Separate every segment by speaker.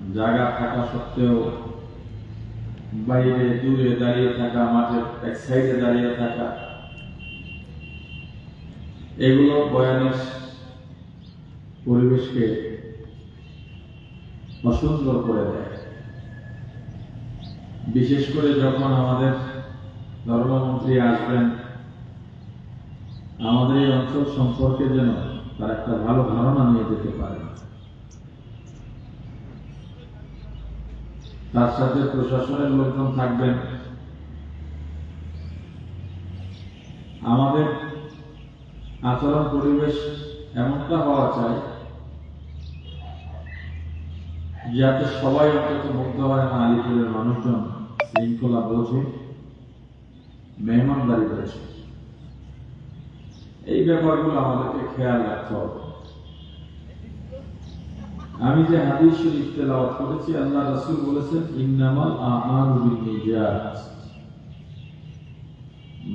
Speaker 1: জায়গা থাকা সত্ত্বেও বাইরে দূরে দাঁড়িয়ে থাকা মাঠের এক সাইডে দাঁড়িয়ে থাকা, এগুলো বয়ানের পরিবেশকে অসুন্দর করে দেয়। বিশেষ করে যখন আমাদের ধর্মমন্ত্রী আসবেন, আমাদের এই অঞ্চল সম্পর্কে যেন তার একটা ভালো ধারণা নিয়ে যেতে পারে তার সাথে প্রশাসনের লোকজন থাকবেন। আমাদের আচরণ পরিবেশ এমনটা হওয়া চাই যাতে সবাই অন্তত মুগ্ধ হয় না আলিপুরের মানুষজন শৃঙ্খলা বোঝে, মেহমানদারি করেছে। এই ব্যাপারগুলো আমাদেরকে খেয়াল রাখতে হবে। আমি যে হাদিস শরীফ তেলাওয়াত করেছি, আল্লাহ রাসূল বলেছেন, ইন্নামাল আমালু বিন্নিয়াত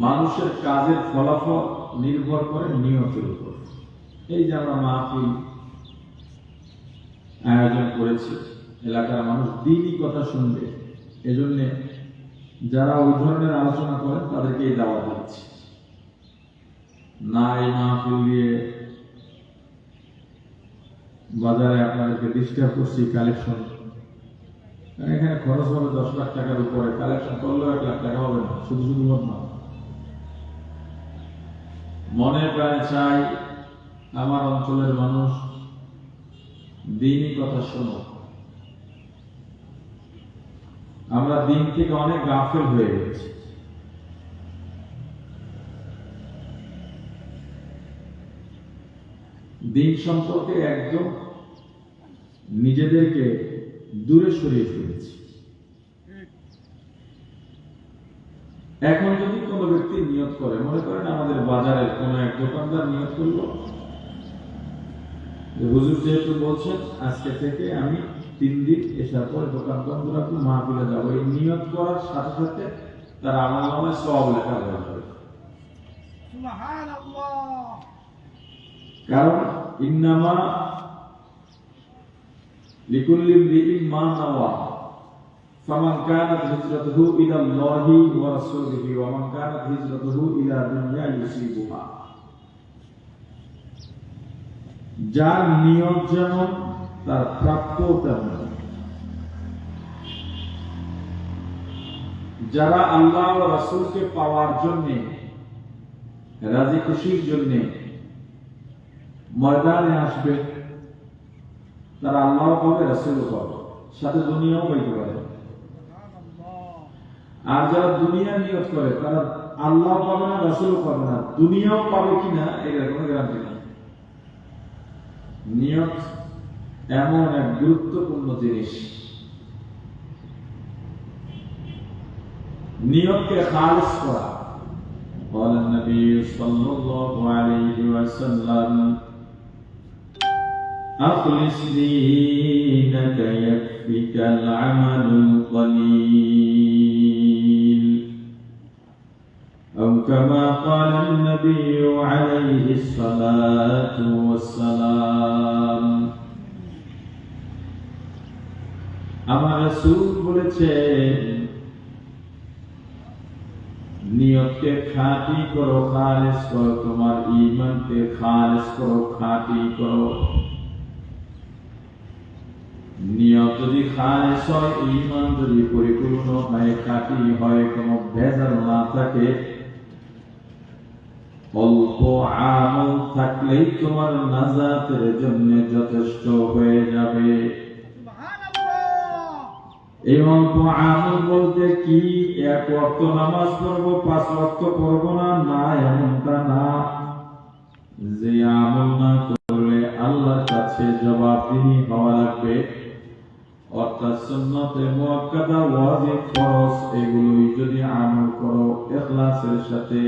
Speaker 1: মানুষের কাজের ফলাফল নির্ভর করে নিয়তের উপর। এই যে আমরা মাহফিল আয়োজন করেছি, এলাকার মানুষ দিনই কথা শুনবে। এজন্য যারা ওই ধরনের আলোচনা করেন, তাদেরকে এই দাওয়া দিচ্ছি। না এই মাহফিল দিয়ে বাজারে আপনাদেরকে ডিস্টার্ব করছি কালেকশন এখানে খরচ হবে দশ লাখ টাকার উপরে। কালেকশন করলেও এক লাখ টাকা হবে না। শুধু শুধু হোক না। মনে প্রায় চাই, আমার অঞ্চলের মানুষ, দিনই কথা শোনো। আমরা দিন থেকে অনেক গাফেল হয়ে গেছি। দিন সম্পর্কে একদম নিজেদেরকে দূরে সরিয়ে ফেলেছি। এখন যদি কোন ব্যক্তি নিয়োগ করে মনে করেন আমাদের বাজারের কোন এক দোকানদার নিয়োগ করল হুজুর যেহেতু বলছেন আজকে থেকে আমি তিন দিন এসার পর দোকান বন্ধ রাখব মাহফিলে যাব। এই নিয়োগ করার সাথে সাথে তার আমার নামে সব লেখা হয়ে যাবে। কারণ ইন্নামা লিকুল্লি ইমরিইন মা নাওয়া ফামান কানাত হিজরাতুহু ইলা আল্লাহি ওয়া রাসূলিহি ওয়া মান কানাত হিজরাতুহু ইলা দুনিয়া ইউসিবুহা যার নিয়ত যেমন, তার প্রাপ্য তেমন। যারা আল্লাহ ও রাসূলকে পাওয়ার জন্যে, রাজি খুশির জন্যে ময়দানে আসবে তারা আল্লাহ পাবে রাসুল পাবে সাথে দুনিয়াও পাইতে পারে। আর যারা দুনিয়া নিয়োগ করে, তারা আল্লাহ পাবে না রাসুল পাবে না। দুনিয়াও পাবে কিনা এটার কোনো গ্যারান্টি নেই। নিয়োগ এমন এক গুরুত্বপূর্ণ জিনিস। নিয়তকে খালস করা। বলেন নবী সাল্লাল্লাহু আলাইহি ওয়াসাল্লাম أخلص دينك يكفك العمل القليل أو كما قال النبي عليه الصلاة والسلام আমার রাসূল বলেছেন নিয়তকে খাঁটি করো খালিস করো তোমার ঈমানকে খালিস করো খাঁটি করো নিয়ত যদি খায় হয় ইমান যদি পরিপূর্ণ হয় খাটি হয় কোন ভেজাল না থাকে অল্প আমল থাকলেই তোমার নাজাতের জন্য যথেষ্ট হয়ে যাবে। এই অল্প আমল বলতে কি? এক অর্থ নামাজ পড়ব পাঁচ অর্থ পড়ব না? না এমনটা না। অর্থাৎ সুন্নতে মুআক্কাদা ওয়াজিব ফরজ, এগুলোই যদি আমল করো ইখলাসের সাথে।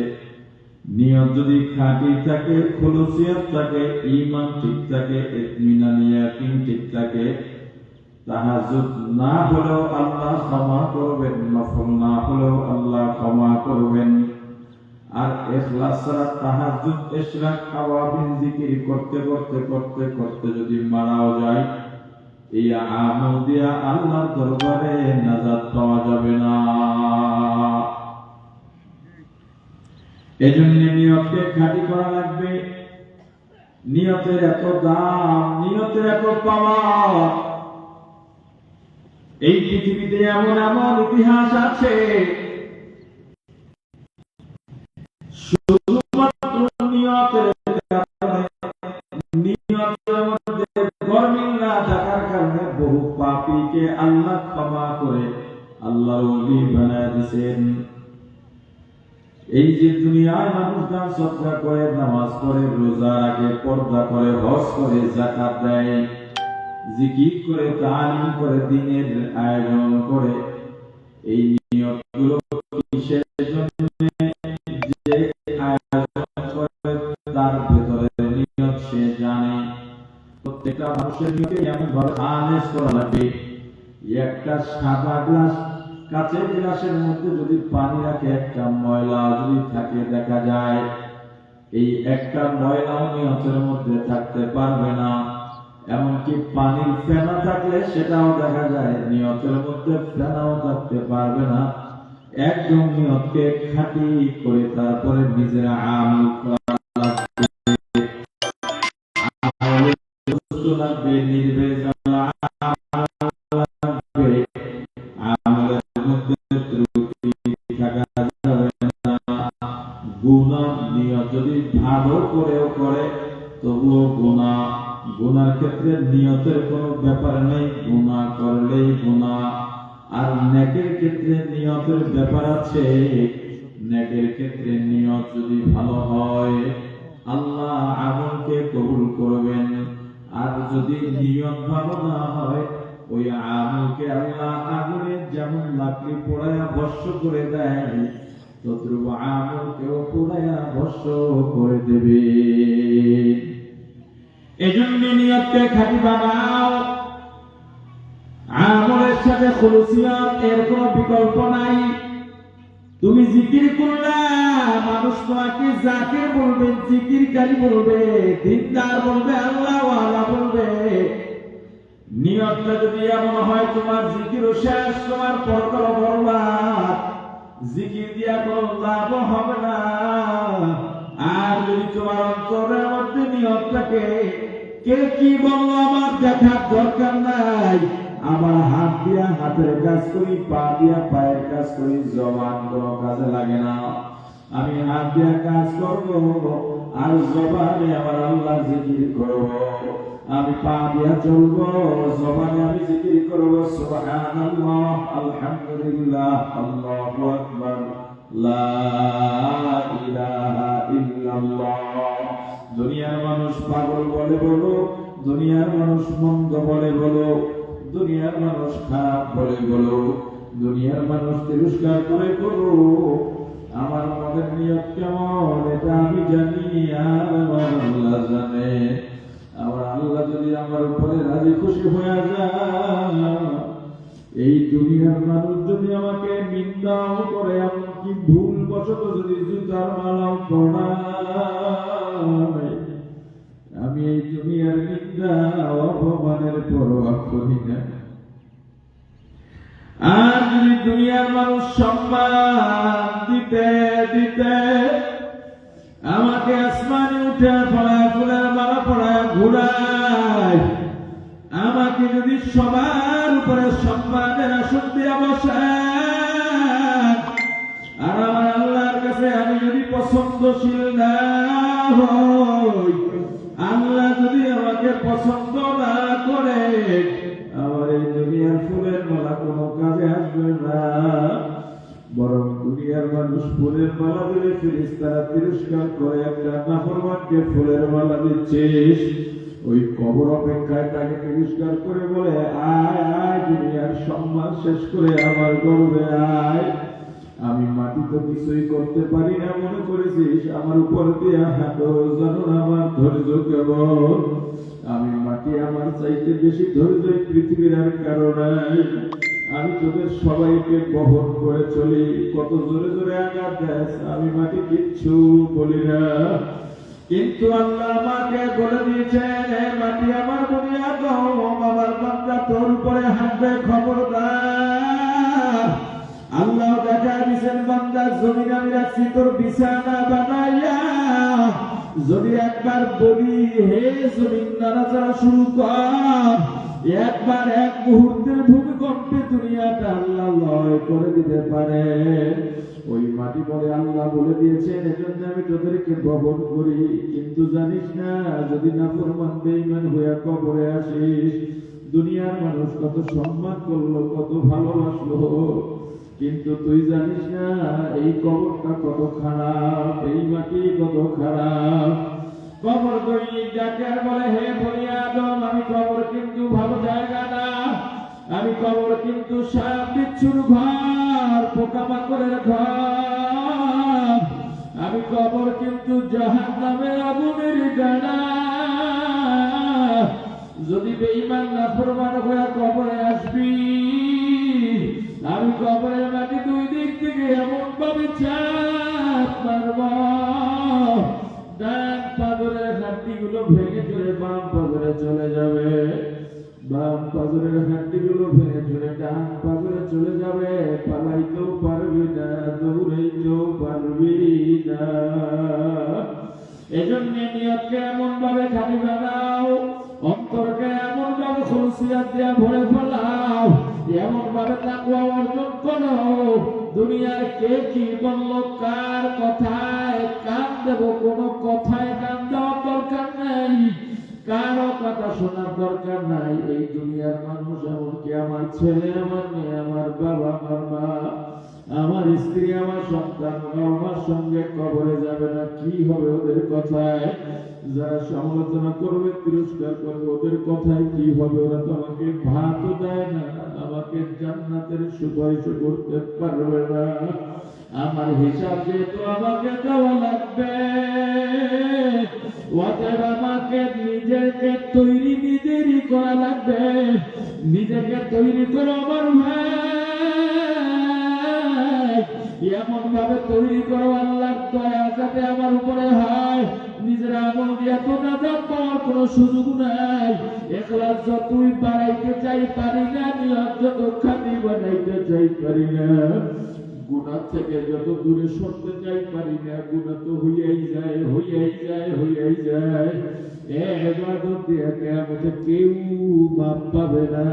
Speaker 1: নিয়ত যদি খাঁটি থাকে থাকে, ঈমান ঠিক থাকে, ইতমিনান ইয়াকিন ঠিক থাকে না হলেও আল্লাহ ক্ষমা করবেন, নফল না হলেও আল্লাহ ক্ষমা করবেন। আর এখলাস ছাড়া তাহাজুদ ইশরাক আওয়াবিন জিকির করতে করতে করতে করতে যদি মারাও যায় এই আমল দিয়া আল্লাহর দরবারে নাজাত পাওয়া যাবে না। এজন্য নিয়তকে খাঁটি করা লাগবে। নিয়তের এত দাম, নিয়তের এত পাওয়ার। এই পৃথিবীতে এমন এমন ইতিহাস আছে এই যে দুনিয়ায় মানুষ দান সৎকা করে, নামাজ পড়ে, রোজা রাখে, পর্দা করে, হজ করে জাকাত দেয়, জিকির করে, তালিম করে, দিনের আয়োজন করে, এই নিয়তগুলো কিসের করে তার ভেতরে নিয়ত সে জানে। প্রত্যেকটা মানুষের নিয়তে এমন ভাবে আনেস করা লাগবে একটা সাদা গ্লাস কাঁচের গ্লাসের মধ্যে যদি পানি রাখে, একটা ময়লা যদি থাকে, দেখা যায় এই একটা ময়লাও নিয়তের মধ্যে থাকতে পারবে না এমনকি পানির ফেনা থাকলে সেটাও দেখা যায় নিয়তের মধ্যে ফেনাও থাকতে পারবে না একদম নিয়তকে খাঁটি করে তারপরে নিজেরা আমল করা লাগবে। আমলকে কবুল করবেন। আর যদি নিয়ত ভালো না হয়, ওই আমলকে আল্লাহ আগুনে যেমন লাকড়ি পোড়ায়া ভস্য করে দেয় তদ্রুপ আমলকেও পোড়ায়া ভস্য করে দেবে। এজন্য নিয়তকে খাঁটি বানাও। আমলের সাথে খুলুসিয়ত এর কোনো বিকল্প নাই। তুমি জিকির করলে, মানুষ তোমাকে জাকির বলবে, জিকিরকারী বলবে, দিনদার বলবে আল্লাহ আল্লাহ বলবে। নিয়তটা যদি এমন হয়, তোমার জিকিরও শেষ, তোমার পরকাল বরবাদ। জিকির দিয়া কোনো লাভ হবে না। আর যদি তোমার অন্তরের মধ্যে নিয়তটাকে, কে কি বলল আমার দেখার দরকার নাই? আমার হাত দিয়া, হাতের কাজ করি, পা দিয়া, পায়ের কাজ করি, জবান কোনো কাজে লাগে না। আমি হাত দিয়া কাজ করব আর জবানে আমার আল্লাহ জিকির করব। আমি পা দিয়া চলবো, জবানে আমি জিকির করব। সুবহানাল্লাহ, আলহামদুলিল্লাহ, আল্লাহু আকবার, লা ইলাহা ইল্লাল্লাহ। দুনিয়ার মানুষ পাগল বলে বলো, দুনিয়ার মানুষ মন্দ বলে বলো। দুনিয়ার মানুষ খারাপ বলে বলো, দুনিয়ার মানুষ তিরস্কার করে বলো, আমার মনের নিয়ত কেমন এটা আমি জানি, আর আমার আল্লাহ জানে। আমার আল্লাহ যদি আমার উপরে রাজি খুশি হয়ে যায়, এই দুনিয়ার মানুষ যদি আমাকে নিন্দাও করে, এমনকি ভুল বশত যদি জুতার মালাও পড়ায় আমি এই দুনিয়ার নিন্দা অপমানের পরোয়া করি না আর যদি দুনিয়ার মানুষ সম্মান দিতে দিতে, আমাকে আসমানে উঠে পড়ায় ফুলের মালা পড়ায়, ঘুরায়, আমাকে যদি সবার উপরে সম্মানের আসন দিয়ে বসায়, আর আমার আল্লাহর কাছে আমি যদি পছন্দশীল না আমাকে পছন্দ না করে, আমার এই দুনিয়ার ফুলের মালা কোনো কাজে আসবে না। বরং দুনিয়ার মানুষ ফুলের মালা দিলে ফিরিস তারা তিরস্কার করে, একটা নাফরমানকে ফুলের মালা দিচ্ছিস ওই কবর অপেক্ষায় তাকে তিরস্কার করে বলে, আয় আয়, দুনিয়ার সম্মান শেষ করে আমার গর্বে আয়। আমি মাটি তো কিছুই করতে পারি না, মনে করেছিস? আমার উপর দিয়ে হাঁটো, জানো আমার ধৈর্য কেবল আমি মাটি আমার চাইতে বেশি ধৈর্য পৃথিবীর আর কারণে আমি তোদের সবাইকে বহন করে চলি। কত জোরে জোরে আঘাত দেয় আমি মাটি কিচ্ছু বলি না। কিন্তু আল্লাহ আমাকে বলে দিয়েছেন হে মাটি আমার দুনিয়া দাও আমার বান্দা তোর উপরে হাঁটবে, খবরদার। আল্লাহ দেখা দিয়েছেন, বান্দা, জমিন আমি রাখছি, তোর বিছানা বানাইয়া যদি একবার বলি, হে জমিন নাড়াচাড়া শুরু কর, একবার এক মুহূর্তের ভূমিকম্পে দুনিয়াটা আল্লাহ লয় করে দিতে পারে। ওই মাটি বলে আল্লাহ বলে দিয়েছেন, এজন্য আমি তোদেরকে বহন করি। কিন্তু জানিস না, যদি না ফরমান বেঈমান হইয়া কবরে আসিস, দুনিয়ার মানুষ কত সম্মান করল, কত ভালোবাসলো। কিন্তু তুই জানিস না, এই কবরটা কত খারাপ, এই মাটি কত খারাপ। কবর দৈনিক ডাকে আর বলে, হে বলি আদম, আমি কবর কিন্তু ভালো জায়গা না। আমি কবর কিন্তু সাপ, বিচ্ছুর ঘর পোকামাকড়ের ঘর। আমি কবর কিন্তু জাহান নামের আগুনের গানা যদি বেঈমান না প্রমাণ হয়ে কবরে আসবি আমি কবরের মাটি দুই দিক থেকে এমন ভাবে চাপ মারব। ডান পাজরের হাড্ডিগুলো ভেঙে চলে বাম পাজরে চলে যাবে। বাম পাজরের হাড্ডিগুলো ভেঙে চলে ডান পাজরে চলে যাবে। পালাইতেও পারবি না, দৌড়াইতেও পারবি না। এজন্য নিয়তকে এমন ভাবে খালি বানাও, অন্তরকে এমন ভাবে খুলসিয়াত দিয়া ভরে ফেলাও এমন ভাবে তাকুয়া দুনিয়ার কে কি বলল, কার কথায় কান দেব, কোন কথায় কান দেওয়ার দরকার নাই। কারও কথা শোনার দরকার নাই। এই দুনিয়ার মানুষ এমনকি আমার ছেলে আমার মেয়ে আমার বাবা, আমার মা, আমার স্ত্রী, আমার সন্তান, আমার সঙ্গে কবরে যাবে না। কি হবে ওদের কথায়? যারা সমালোচনা করবে, তিরস্কার করবে, ওদের কথায় কি হবে? ওরা তো আমাকে ভাতও দেয় না, আমাকে জান্নাতের সুপারিশ করতে পারবে না। আমার হিসাব যেহেতু আমাকে দেওয়া লাগবে, অতএব আমাকে নিজেকে তৈরি, নিজেরই করা লাগবে। নিজেকে তৈরি করে আমার ভাই। এমন ভাবে তৈরি করো আল্লাহর দয়া যাতে আমার উপরে হয়। নিজের আমল দিয়ে তো না পাওয়ার কোনো সুযোগ নাই। একলাস যতই বাড়াইতে চাই পারি না নিয়ত যত খাতি বানাইতে চাই পারি না। গুণার থেকে যত দূরে সরতে চাই পারি না, গুণা তো হইয়াই যায় হইয়াই যায় হইয়াই যায়। এবাদত দিয়ে কেমতে কেউ মাপ পাবে না।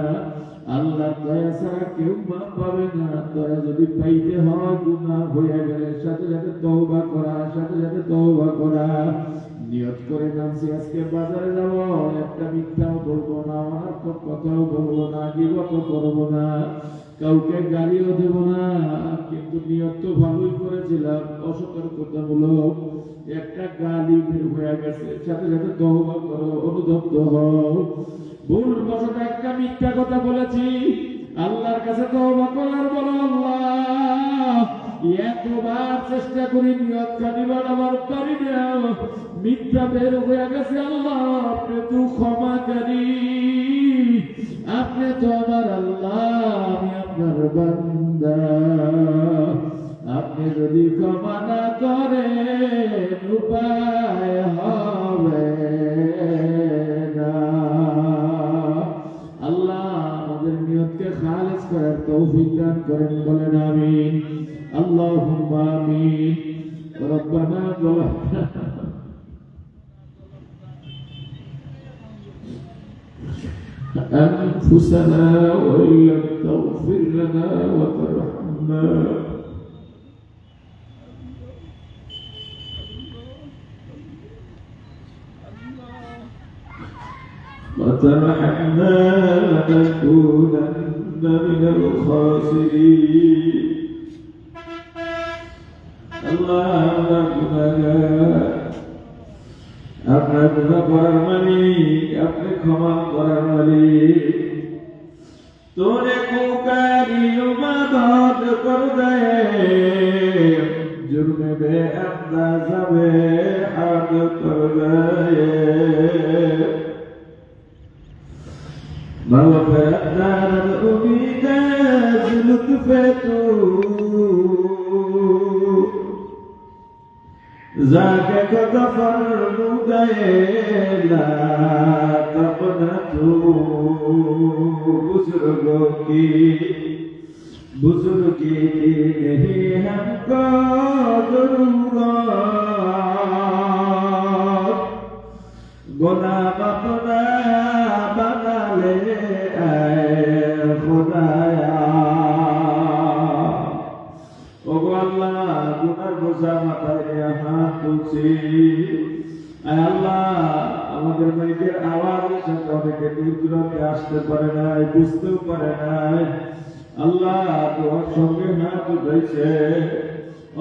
Speaker 1: আল্লাহ দয়া ছাড়া কেউ মাপ পাবে না। দয়া যদি পাইতে হয় গুণা হইয়া গেলে সাথে সাথে তওবা করা, সাথে সাথে তওবা করা। নিয়ত করে নামছি, আজকে বাজারে যাব। একটা মিথ্যাও বলব না অনার্থক কথাও বলব না গিবত করব না। কাউকে গালিও দেব না। কিন্তু নিয়ত তো ভালোই করেছিলাম অসতর্কতামূলক একটা গালি বের হয়ে গেছে, সাথে সাথে তহবা করো অনুদপ্ত হও। ভুল বশত একটা মিথ্যা কথা বলেছি। আল্লাহর কাছে তহবা করার বলো আল্লাহ এতবার চেষ্টা করি নিয়ত কাটিবার আমার পারি না মিথ্যা বের হয়ে গেছে আল্লাহ, আপনি তো ক্ষমাকারী আপনি তো আমার আল্লাহ, আমি আপনার বান্দা। আপনি যদি ক্ষমা না করেন, উপায় হবে। كرم ولنا آمين اللهم آمين. ربنا ظلمنا أنفسنا وإن لم تغفر لنا وترحمنا. وترحمنا لنكونن من الخاسرين الله أكبر আপনার গুণা করার মালিক আপনি ক্ষমা করার মালিক তোরে কুকারি উমাদত কর দে জুরমে বে আন্দাজ বে হাদ কর দে موفدنا الأبيات لطفته ذاك قد فرد لا تقنته بزرگوں کی بزرگی نہیں ہم کو ضرور আসতে পারে নাই, বুঝতেও পারে নাই। আল্লাহ তোমার সঙ্গে হাত উঠাইছে।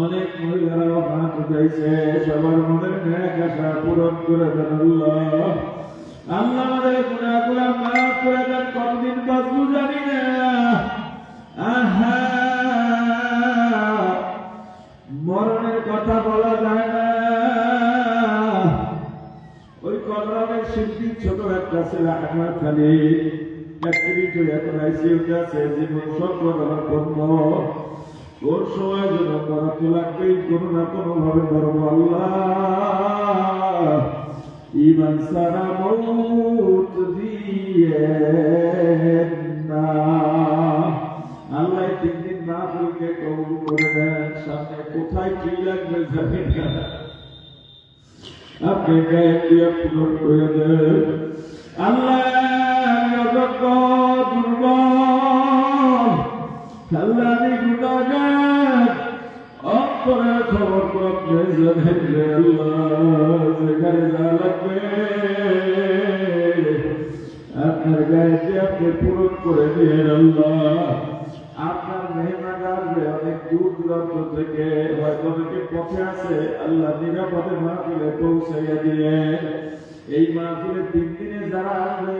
Speaker 1: অনেক মহিলারাও হাত উঠাইছে। সবার মনের ন্যাক আশা পূরণ করে দেন আল্লাহ। আল্লাহ আমাদের গুণাগুলা মাফ করে দেন, কতদিন বাঁচবো জানি না। ওর সময় যেন করা তো লাগবেই কোনো না কোনো ভাবে ধর্ম আল্লাহ ইমান সারা মৌত দিয়ে না আল্লাহ তিন দিন না ফুলকে কবুল করে দেন সামনে কোথায় কি লাগবে জানি না আপনি গায়ে দিয়ে পূরণ করে দেন আল্লাহ দুর্বল আমি গুণাগার অন্তরের খবর তো জানেন আল্লাহ। আপনার গায়ে আপনি পূরণ করে আল্লাহ। আপনার মেহমান আসবে অনেক দূর দূরান্ত থেকে হয়তো অনেকে পথে আছে, আল্লাহ নিরাপদে মাহফিলে পৌঁছাইয়া দিয়ে এই মাহফিলে তিন দিনে যারা আসবে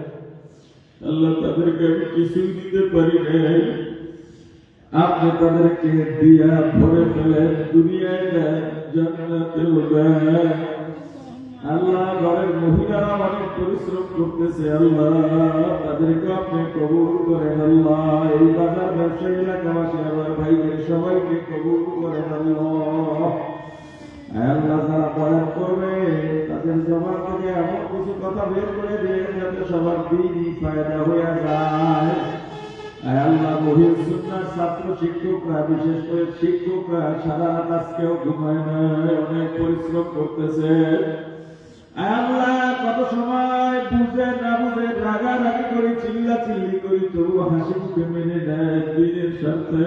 Speaker 1: আল্লাহ তাদেরকে আমি কিছুই দিতে পারি নাই। আপনি তাদেরকে দিয়া ভরে ফেলেন, দুনিয়ায় দেন জান্নাতেও দেন আল্লাহ ঘরের মহিলারা অনেক পরিশ্রম করতেছে, আল্লাহ তাদেরকে আপনি কবুল করেন, আল্লাহ। এই বাজার ব্যবসায়ী এলাকাবাসী আমার ভাইদের সবাইকে কবুল করেন, আল্লাহ। এমন কিছু কথা বের করে দিয়ে সবার ছাত্র শিক্ষকরা, বিশেষ করে শিক্ষকরা, সারা রাত আজকেও ঘুমায় না, অনেক পরিশ্রম করতেছে। আল্লাহ, কত সময় বুঝে না বুঝে করি চিল্লা চিল্লি করি তবু হাসি মুখে মেনে নেয় দিনের সাথে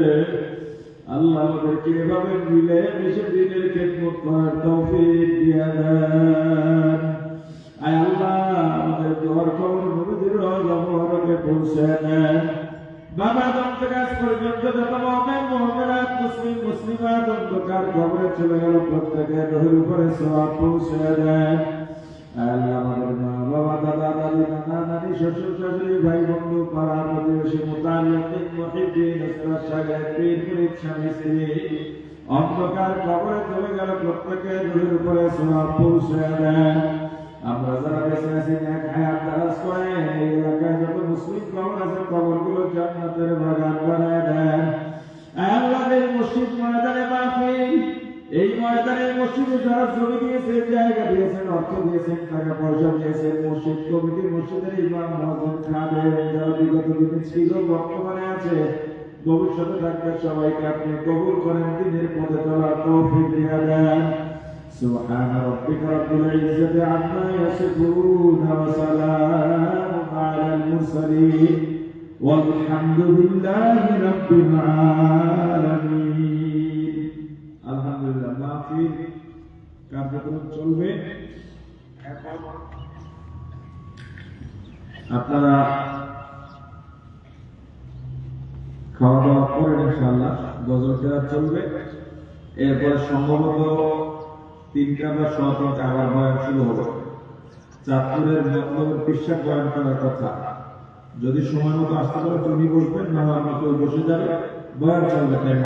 Speaker 1: আল্লাহ আমাদেরকে এভাবে মিলে মিশে দিনের খেদমত করার তৌফিক দিয়া দেন। আয় আল্লাহ, আমাদের দোয়ার খবর নবীদের রওজা মুবারকে পৌঁছে দেন। বাবা দন্ত গাছ পর্যন্ত যত মোমেন, মোমেনাত, মুসলিম, মুসলিমাত অন্ধকার খবরে চলে গেল, প্রত্যেকের রহির উপরে সওয়াব পৌঁছে দেন। আল্লাহ আমাদের মা বাবা দাদা দাদি নানা নানি শ্বশুর শাশুড়ি ভাই বন্ধু পাড়া প্রতিবেশী মোতালিক মহিদ্দিন উস্তাদ সাহেব পীর মুরিদ স্বামী স্ত্রী অন্ধকার কবরে চলে গেল প্রত্যেকের রুহের উপরে সওয়াব পৌঁছে দেন আমরা যারা বেঁচে আছি এক হায়াত দারাজ করে এই এলাকায় যত মুসলিম কবর আছে কবরগুলো জান্নাতের বাগান বানায় দেন আল্লাহ মসজিদ ময়দানে মাহফিল এই ময়দানে মসজিদে যারা জমি দিয়েছেন জায়গা দিয়েছেন অর্থ দিয়েছেন টাকা পয়সা দিয়েছেন মসজিদ কমিটি মসজিদের ইমাম মহাজন খাবে যারা বিগত দিনে ছিল বর্তমানে আছে ভবিষ্যতে থাকবে সবাইকে আপনি কবুল করেন দিনের পথে চলার তৌফিক দিয়া দেন سبحان ربك رب العزة عما يصفون وسلام على المرسلين والحمد لله رب العالمين কার্যক্রম চলবে। এখন আপনারা খাওয়া দাওয়া করেন ইনশাআল্লাহ গজল দেওয়া চলবে। এরপর সম্ভবত তিনটা বা ছ তিনটা আবার বয়ান শুরু হবে। চাঁদপুরের মতলবের পিসাব বয়ান করার কথা। যদি সময় মতো আসতে পারে, তুমি বসবেন না আমার মতো বসে যাবে। বয়ান চলবে